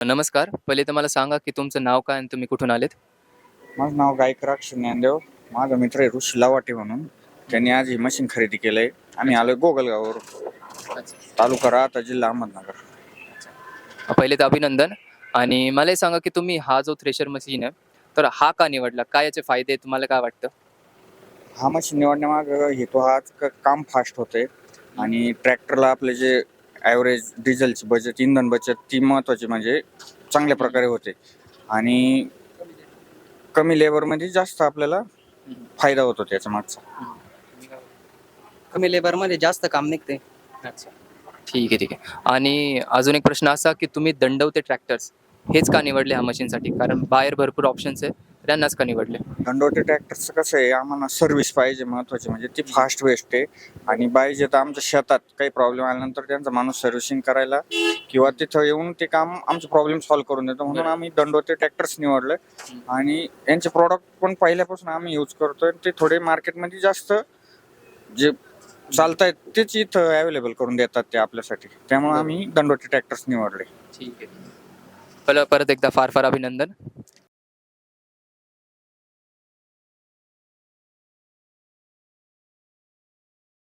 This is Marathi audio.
नमस्कार. पहिले तर मला सांगा की तुमचं नाव काय आणि तुम्ही कुठून आलेत? माझं नाव गायकराक्ष ज्ञानदेव माझा मित्र आहे ऋषी लवाटे म्हणून. त्यांनी आज ही मशीन खरेदी केलंय. आम्ही आलोय गोगलगाववरून. तालुका राहता जिल्हा अहमदनगर. पहिले तर अभिनंदन. आणि मला हे सांगा की तुम्ही हा जो थ्रेशर मशीन आहे तर हा का निवडला? काय याचे फायदे आहेत? तुम्हाला काय वाटतं? हा मशीन निवडण्यामाग हेतू का काम फास्ट होते आणि ट्रॅक्टरला आपले जे ॲव्हरेज डिझेलची बचत इंधन बचत ती महत्वाची म्हणजे चांगल्या प्रकारे होते. आणि कमी लेबरमध्ये जास्त आपल्याला फायदा होतो त्याच्या मागचा. कमी लेबरमध्ये जास्त काम निघते. ठीक आहे ठीक आहे. आणि अजून एक प्रश्न असा की तुम्ही दंडवते ट्रॅक्टर्स हेच का निवडले ह्या मशीनसाठी कारण बाहेर भरपूर ऑप्शन्स आहे. त्यांनाच का निवडले? दंडोटे ट्रॅक्टरचं कसं आहे आम्हाला सर्व्हिस पाहिजे महत्वाची म्हणजे ती फास्ट वेस्ट आहे. आणि पाहिजे तर आमच्या शेतात काही प्रॉब्लेम आल्यानंतर त्यांचा माणूस सर्व्हिसिंग करायला किंवा तिथं येऊन ते काम आमचे प्रॉब्लेम सॉल्व्ह करून देतो. म्हणून आम्ही दंडोते ट्रॅक्टर्स निवडले आणि यांचे प्रॉडक्ट पण पहिल्यापासून आम्ही यूज करतोय. ते थोडे मार्केटमध्ये जास्त जे चालतायत तेच इथं अवेलेबल करून देतात ते आपल्यासाठी. त्यामुळे आम्ही दंडोटे ट्रॅक्टर्स निवडले. ठीक आहे. परत परत एकदा फार फार अभिनंदन.